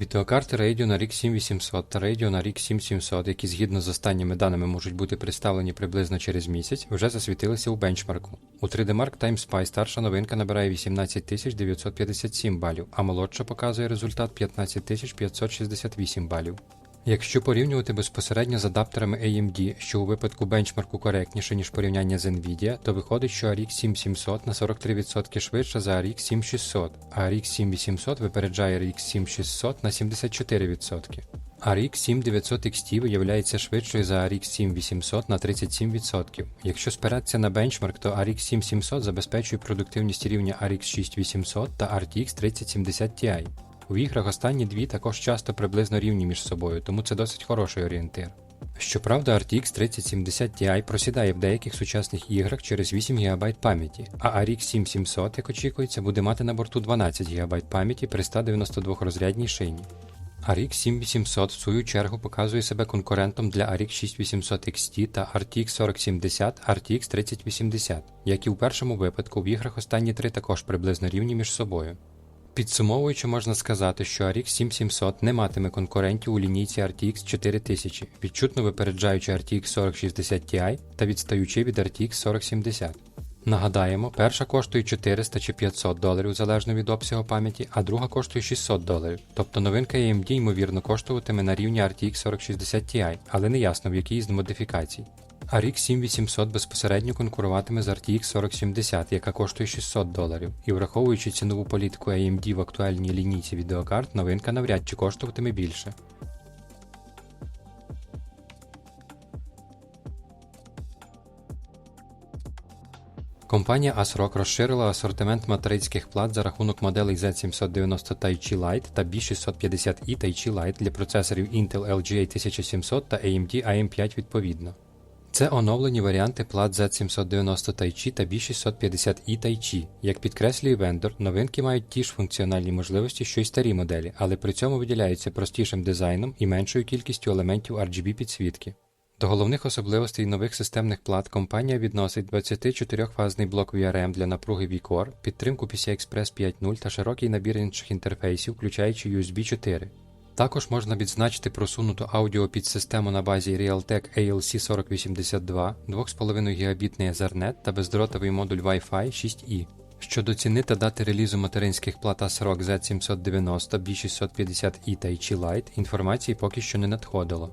Відеокарти Radeon RX 7800 та Radeon RX 7700, які згідно з останніми даними можуть бути представлені приблизно через місяць, вже засвітилися у бенчмарку. У 3D Mark Time Spy старша новинка набирає 18957 балів, а молодша показує результат 15568 балів. Якщо порівнювати безпосередньо з адаптерами AMD, що у випадку бенчмарку коректніше, ніж порівняння з Nvidia, то виходить, що RX 7700 на 43% швидше за RX 7600, а RX 7800 випереджає RX 7600 на 74%. RX 7900 XT виявляється швидшою за RX 7800 на 37%. Якщо спиратися на бенчмарк, то RX 7700 забезпечує продуктивність рівня RX 6800 та RTX 3070 Ti. У іграх останні дві також часто приблизно рівні між собою, тому це досить хороший орієнтир. Щоправда, RTX 3070 Ti просідає в деяких сучасних іграх через 8 ГБ пам'яті, а RX 7700, як очікується, буде мати на борту 12 ГБ пам'яті при 192 розрядній шині. RX 7800 в свою чергу показує себе конкурентом для RX 6800 XT та RTX 4070, RTX 3080, як і у першому випадку, в іграх останні три також приблизно рівні між собою. Підсумовуючи, можна сказати, що RX 7700 не матиме конкурентів у лінійці RTX 4000, відчутно випереджаючи RTX 4060 Ti та відстаючи від RTX 4070. Нагадаємо, перша коштує 400 чи 500 доларів залежно від обсягу пам'яті, а друга коштує 600 доларів. Тобто новинка AMD ймовірно коштуватиме на рівні RTX 4060 Ti, але не ясно в якій з модифікацій. RX 7800 безпосередньо конкуруватиме з RTX 4070, яка коштує 600 доларів, і враховуючи цінову політику AMD в актуальній лінійці відеокарт, новинка навряд чи коштуватиме більше. Компанія ASRock розширила асортимент материнських плат за рахунок моделей Z790 Taichi Lite та B650i Taichi Lite для процесорів Intel LGA 1700 та AMD AM5 відповідно. Це оновлені варіанти плат Z790 Taichi та B650i Taichi. Як підкреслює вендор, новинки мають ті ж функціональні можливості, що й старі моделі, але при цьому виділяються простішим дизайном і меншою кількістю елементів RGB підсвітки. До головних особливостей нових системних плат компанія відносить 24-фазний блок VRM для напруги V-Core, підтримку PCI-Express 5.0 та широкий набір інших інтерфейсів, включаючи USB 4. Також можна відзначити просунуту аудіопідсистему на базі Realtek ALC4082, 2,5 гігабітний Ethernet та бездротовий модуль Wi-Fi 6E. Щодо ціни та дати релізу материнських плат ASRock Z790, B650i та Ichi Lite, інформації поки що не надходило.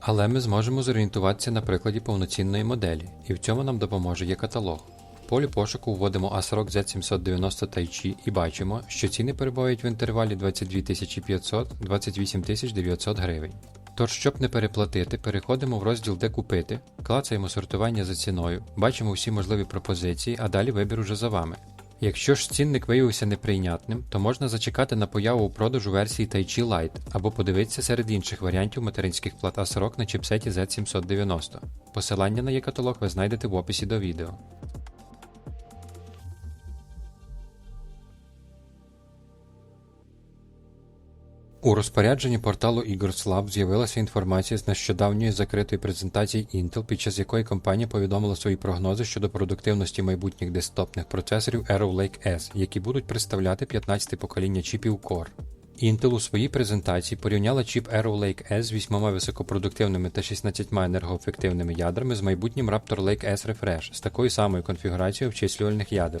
Але ми зможемо зорієнтуватися на прикладі повноцінної моделі, і в цьому нам допоможе є каталог. Полі пошуку вводимо ASRock Z790 Taichi і бачимо, що ціни перебувають в інтервалі 22 500 – 28 900 гривень. Тож, щоб не переплатити, переходимо в розділ Де купити, клацаємо сортування за ціною, бачимо всі можливі пропозиції, а далі вибір уже за вами. Якщо ж цінник виявився неприйнятним, то можна зачекати на появу у продажу версії Taichi Lite або подивитися серед інших варіантів материнських плат ASRock на чіпсеті Z790. Посилання на є-каталог ви знайдете в описі до відео. У розпорядженні порталу Eagles з'явилася інформація з нещодавньої закритої презентації Intel, під час якої компанія повідомила свої прогнози щодо продуктивності майбутніх десктопних процесорів Arrow Lake S, які будуть представляти 15-те покоління чіпів Core. Intel у своїй презентації порівняла чіп Arrow Lake S з 8 високопродуктивними та 16 енергоефективними ядрами з майбутнім Raptor Lake S Refresh з такою самою конфігурацією вчислювальних ядер.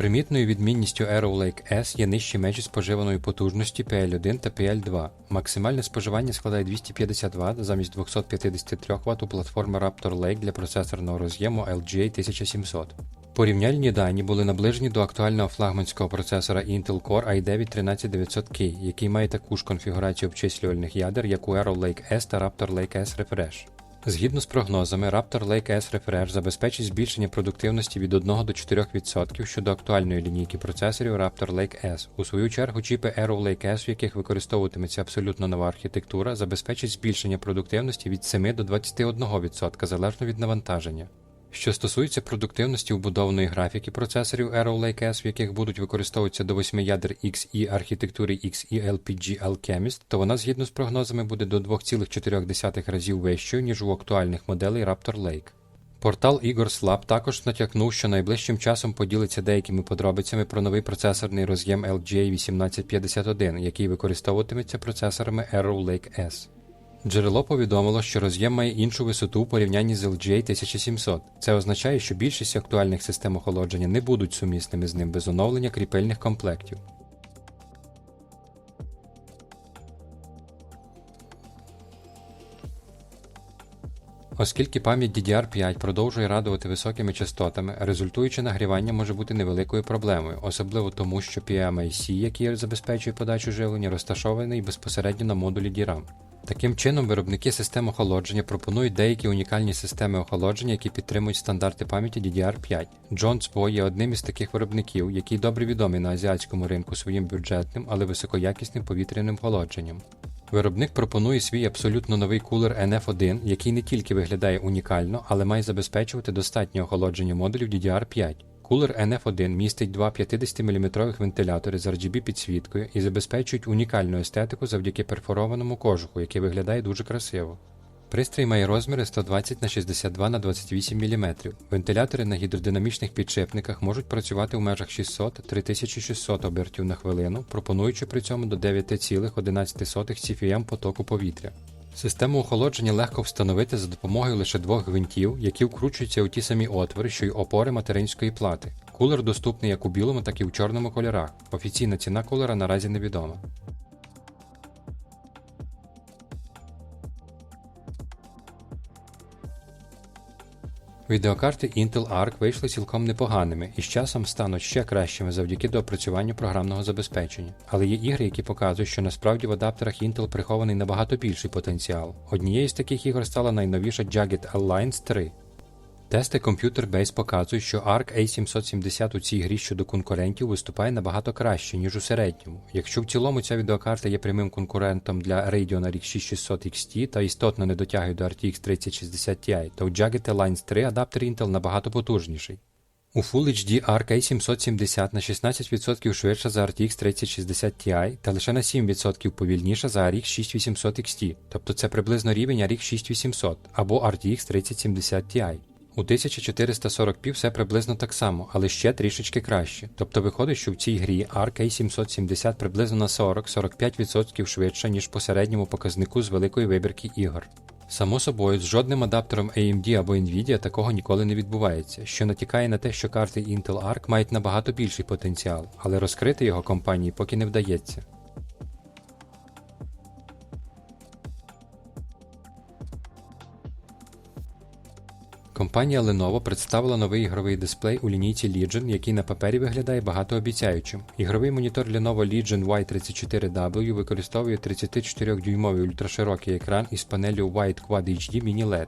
Примітною відмінністю Arrow Lake S є нижчі межі споживаної потужності PL1 та PL2. Максимальне споживання складає 250 Вт замість 253 Вт у платформи Raptor Lake для процесорного роз'єму LGA 1700. Порівняльні дані були наближені до актуального флагманського процесора Intel Core i9 13900K, який має таку ж конфігурацію обчислювальних ядер, як у Arrow Lake S та Raptor Lake S Refresh. Згідно з прогнозами, Raptor Lake S Refresh забезпечить збільшення продуктивності від 1 до 4% щодо актуальної лінійки процесорів Raptor Lake S. У свою чергу, чіпи Arrow Lake S, в яких використовуватиметься абсолютно нова архітектура, забезпечить збільшення продуктивності від 7 до 21% залежно від навантаження. Що стосується продуктивності вбудованої графіки процесорів Arrow Lake S, в яких будуть використовуватися до 8 ядер XE архітектури XE LPG Alchemist, то вона згідно з прогнозами буде до 2,4 разів вищою, ніж у актуальних моделей Raptor Lake. Портал Igor's Lab також натякнув, що найближчим часом поділиться деякими подробицями про новий процесорний роз'єм LGA 1851, який використовуватиметься процесорами Arrow Lake S. Джерело повідомило, що роз'єм має іншу висоту у порівнянні з LGA 1700. Це означає, що більшість актуальних систем охолодження не будуть сумісними з ним без оновлення кріпильних комплектів. Оскільки пам'ять DDR5 продовжує радувати високими частотами, результуюче нагрівання може бути невеликою проблемою, особливо тому, що PMIC, який забезпечує подачу живлення, розташований безпосередньо на модулі DRAM. Таким чином, виробники систем охолодження пропонують деякі унікальні системи охолодження, які підтримують стандарти пам'яті DDR5. Jones Boy є одним із таких виробників, який добре відомий на азіатському ринку своїм бюджетним, але високоякісним повітряним охолодженням. Виробник пропонує свій абсолютно новий кулер NF1, який не тільки виглядає унікально, але має забезпечувати достатнє охолодження модулів DDR5. Кулер NF1 містить два 50-мм вентилятори з RGB підсвіткою і забезпечують унікальну естетику завдяки перфорованому кожуху, який виглядає дуже красиво. Пристрій має розміри 120 на 62 на 28 мм. Вентилятори на гідродинамічних підшипниках можуть працювати у межах 600-3600 обертів на хвилину, пропонуючи при цьому до 9,11 CFM потоку повітря. Систему охолодження легко встановити за допомогою лише двох гвинтів, які вкручуються у ті самі отвори, що й опори материнської плати. Кулер доступний як у білому, так і в чорному кольорах. Офіційна ціна кулера наразі невідома. Відеокарти Intel Arc вийшли цілком непоганими і з часом стануть ще кращими завдяки доопрацюванню програмного забезпечення. Але є ігри, які показують, що насправді в адаптерах Intel прихований набагато більший потенціал. Однією з таких ігор стала найновіша Jagged Alliance 3. Тести Computer Base показують, що ARC A770 у цій грі щодо конкурентів виступає набагато краще, ніж у середньому. Якщо в цілому ця відеокарта є прямим конкурентом для Radeon RX 6600 XT та істотно не дотягує до RTX 3060 Ti, то у Jagged Alliance 3 адаптер Intel набагато потужніший. У Full HD ARC A770 на 16% швидша за RTX 3060 Ti та лише на 7% повільніша за RX 6800 XT, тобто це приблизно рівень RX 6800 або RTX 3070 Ti. У 1440p все приблизно так само, але ще трішечки краще. Тобто виходить, що в цій грі ARC A770 приблизно на 40-45% швидша, ніж по середньому показнику з великої вибірки ігор. Само собою, з жодним адаптером AMD або Nvidia такого ніколи не відбувається, що натякає на те, що карти Intel Arc мають набагато більший потенціал, але розкрити його компанії поки не вдається. Компанія Lenovo представила новий ігровий дисплей у лінійці Legion, який на папері виглядає багатообіцяючим. Ігровий монітор Lenovo Legion Y34W використовує 34-дюймовий ультраширокий екран із панелью White Quad HD Mini LED.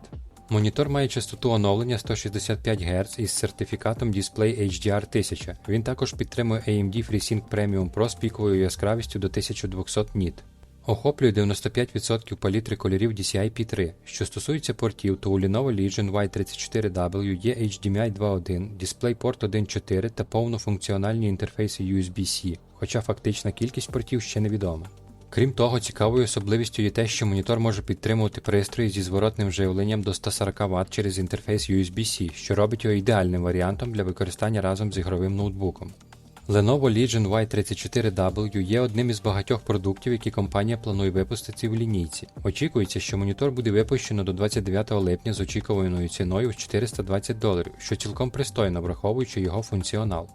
Монітор має частоту оновлення 165 Гц із сертифікатом Display HDR 1000. Він також підтримує AMD FreeSync Premium Pro з піковою яскравістю до 1200 ніт. Охоплює 95% палітри кольорів DCI-P3. Що стосується портів, то у Lenovo Legion Y34W є HDMI 2.1, DisplayPort 1.4 та повнофункціональні інтерфейси USB-C, хоча фактична кількість портів ще невідома. Крім того, цікавою особливістю є те, що монітор може підтримувати пристрої зі зворотним живленням до 140 Вт через інтерфейс USB-C, що робить його ідеальним варіантом для використання разом з ігровим ноутбуком. Lenovo Legion Y34W є одним із багатьох продуктів, які компанія планує випустити в лінійці. Очікується, що монітор буде випущено до 29 липня з очікуваною ціною в 420 доларів, що цілком пристойно враховуючи його функціонал.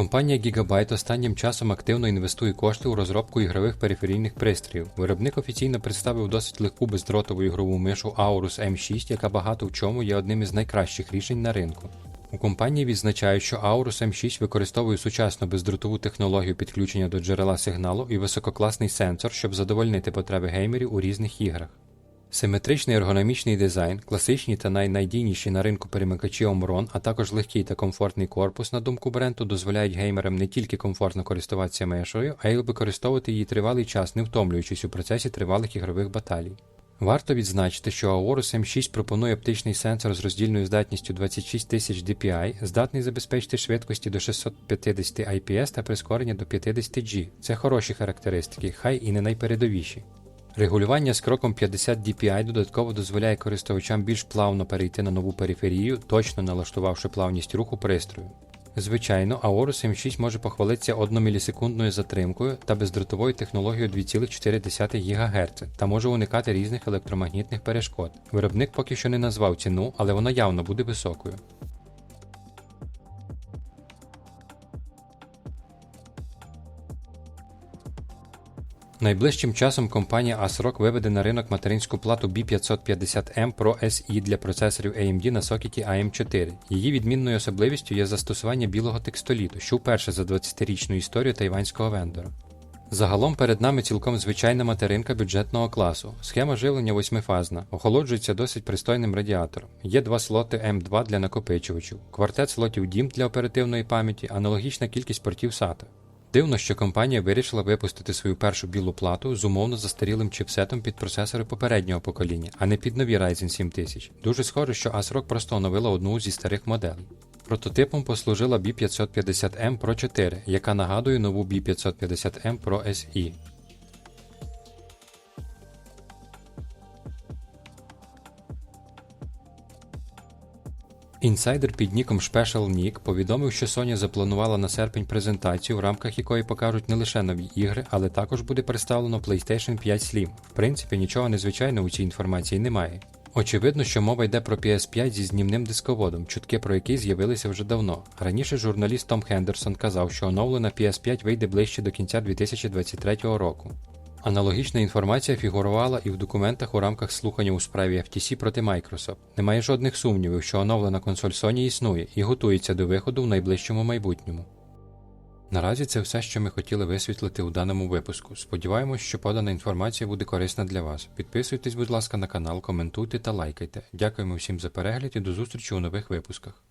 Компанія Gigabyte останнім часом активно інвестує кошти у розробку ігрових периферійних пристроїв. Виробник офіційно представив досить легку бездротову ігрову мишу Aorus M6, яка багато в чому є одним із найкращих рішень на ринку. У компанії відзначають, що Aorus M6 використовує сучасну бездротову технологію підключення до джерела сигналу і висококласний сенсор, щоб задовольнити потреби геймерів у різних іграх. Симетричний ергономічний дизайн, класичні та найнадійніші на ринку перемикачі Omron, а також легкий та комфортний корпус, на думку бренду, дозволяють геймерам не тільки комфортно користуватися мешою, а й використовувати її тривалий час, не втомлюючись у процесі тривалих ігрових баталій. Варто відзначити, що Aorus M6 пропонує оптичний сенсор з роздільною здатністю 26 тисяч dpi, здатний забезпечити швидкості до 650 IPS та прискорення до 50 G. Це хороші характеристики, хай і не найпередовіші. Регулювання з кроком 50 dpi додатково дозволяє користувачам більш плавно перейти на нову периферію, точно налаштувавши плавність руху пристрою. Звичайно, Aorus M6 може похвалитися 1 мілісекундною затримкою та бездротовою технологією 2,4 ГГц та може уникати різних електромагнітних перешкод. Виробник поки що не назвав ціну, але вона явно буде високою. Найближчим часом компанія ASRock виведе на ринок материнську плату B550M Pro SE для процесорів AMD на сокеті AM4. Її відмінною особливістю є застосування білого текстоліту, що вперше за 20-річну історію тайванського вендора. Загалом перед нами цілком звичайна материнка бюджетного класу. Схема живлення восьмифазна, охолоджується досить пристойним радіатором. Є два слоти M2 для накопичувачів, квартет слотів DIMM для оперативної пам'яті, аналогічна кількість портів SATA. Дивно, що компанія вирішила випустити свою першу білу плату з умовно застарілим чипсетом під процесори попереднього покоління, а не під нові Ryzen 7000. Дуже схоже, що ASRock просто оновила одну зі старих моделей. Прототипом послужила B550M Pro 4, яка нагадує нову B550M Pro SE. Інсайдер під ніком Special Nick повідомив, що Sony запланувала на серпень презентацію, в рамках якої покажуть не лише нові ігри, але також буде представлено PlayStation 5 Slim. В принципі, нічого незвичайного у цій інформації немає. Очевидно, що мова йде про PS5 зі знімним дисководом, чутки про який з'явилися вже давно. Раніше журналіст Том Хендерсон казав, що оновлена PS5 вийде ближче до кінця 2023 року. Аналогічна інформація фігурувала і в документах у рамках слухання у справі FTC проти Microsoft. Немає жодних сумнівів, що оновлена консоль Sony існує і готується до виходу в найближчому майбутньому. Наразі це все, що ми хотіли висвітлити у даному випуску. Сподіваємось, що подана інформація буде корисна для вас. Підписуйтесь, будь ласка, на канал, коментуйте та лайкайте. Дякуємо всім за перегляд і до зустрічі у нових випусках.